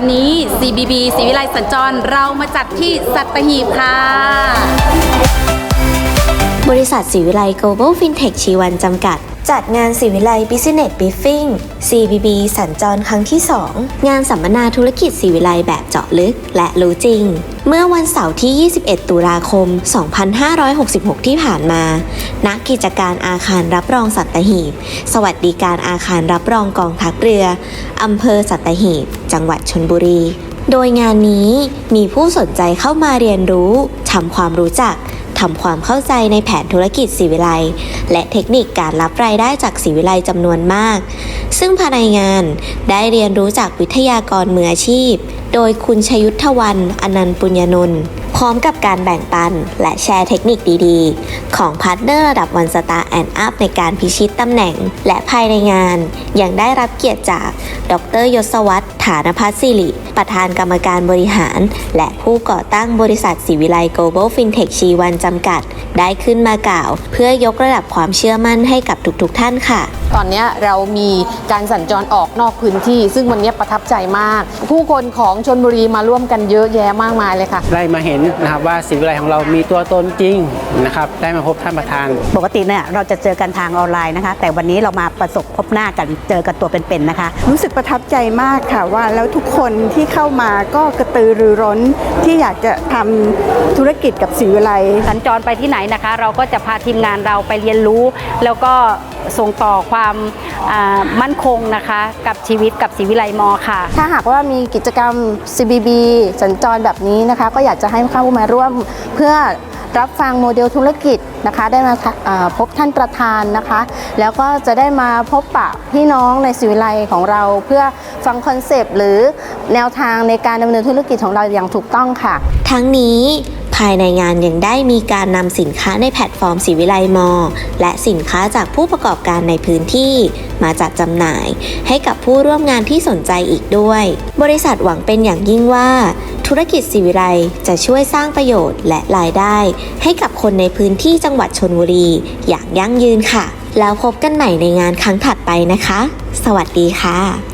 CBB ศรีวิไลสัญจร เรามาจัดที่สัตหีบค่ะ บริษัทศิวิไล Global Fintech ชีวันจำกัด จัดงานศิวิไล Business Briefing CBB สัญจรครั้งที่ 2 งานสัมมนาธุรกิจศิวิไลแบบเจาะลึก และรู้จริง เมื่อวันเสาร์ที่ 21 ตุลาคม 2566 ที่ผ่านมาณกิจการอาคารรับรองสัตหีบ สวัสดิการอาคารรับรองกองทัพเรือ อำเภอสัตหีบ จังหวัดชนบุรี โดยงานนี้มีผู้สนใจเข้ามาเรียนรู้ทำความรู้จัก ทำความเข้าใจในแผนธุรกิจสีวิไลและเทคนิคการรับรายได้จากสีวิไลจำนวนมาก ซึ่งภายในงานได้เรียนรู้จากวิทยากรมืออาชีพ โดยคุณชยุทธวันอนันต์ปุญญนนท์ ร้อมกับการแบ่งปันและแชร์เทคนิคดีๆ ของพาร์ทเนอร์ระดับวันสตาร์แอนด์อัพในการพิชิตตำแหน่ง และภายในงาน ยังได้รับเกียรติจาก ดรยศวัตรฐานพัฒน์สิริ ประธานกรรมการบริหาร และผู้ก่อตั้งบริษัทศิวิไล Global Fintech ชีวันจำกัด ได้ขึ้นมากล่าว เพื่อยกระดับความเชื่อมั่นให้กับทุกๆท่านค่ะ ตอนเนี้ยเรามีการสัญจรออกนอกพื้นที่ ซึ่งวันเนี้ยประทับใจมาก ผู้คนของชนบุรีมาร่วมกันเยอะแยะมากมายเลยค่ะ ได้มาเห็นนะครับว่าศิวิไลของเรามีตัวตนจริงนะครับได้มาพบท่านประธาน ปกติเนี่ยเราจะเจอกันทางออนไลน์นะคะ แต่วันนี้เรามาประสบพบหน้ากันเจอกันตัวเป็นๆนะคะ รู้สึกประทับใจมากค่ะว่าแล้วทุกคนที่เข้ามาก็กระตือรือร้นที่อยากจะทำธุรกิจกับศรีวิไล สัญจรไปที่ไหนนะคะ เราก็จะพาทีมงานเราไปเรียนรู้ แล้วก็ ส่งต่อความอ่ามั่นคงนะคะ กับชีวิตกับศรีวิไลมอค่ะ ถ้าหากว่ามีกิจกรรม CBB สัญจรแบบนี้นะคะ ก็อยากจะให้เข้ามาร่วมเพื่อรับฟังโมเดลธุรกิจนะคะ ได้มาเอ่อพบท่านประธานนะคะ แล้วก็จะได้มาพบปะพี่น้องในสิวิไลของเรา เพื่อฟังคอนเซปต์หรือแนวทางในการดำเนินธุรกิจของเราอย่างถูกต้องค่ะ ทั้งนี้ ภายในงานยังได้มีการนำสินค้าในแพลตฟอร์มศิวิไลมอ และสินค้าจากผู้ประกอบการในพื้นที่ มาจัดจำหน่าย ให้กับผู้ร่วมงานที่สนใจอีกด้วย บริษัทหวังเป็นอย่างยิ่งว่า ธุรกิจศิวิไลจะช่วยสร้างประโยชน์และรายได้ ให้กับคนในพื้นที่จังหวัดชนบุรี อย่างยั่งยืนค่ะ แล้วพบกันใหม่ในงานครั้งถัดไปนะคะ สวัสดีค่ะ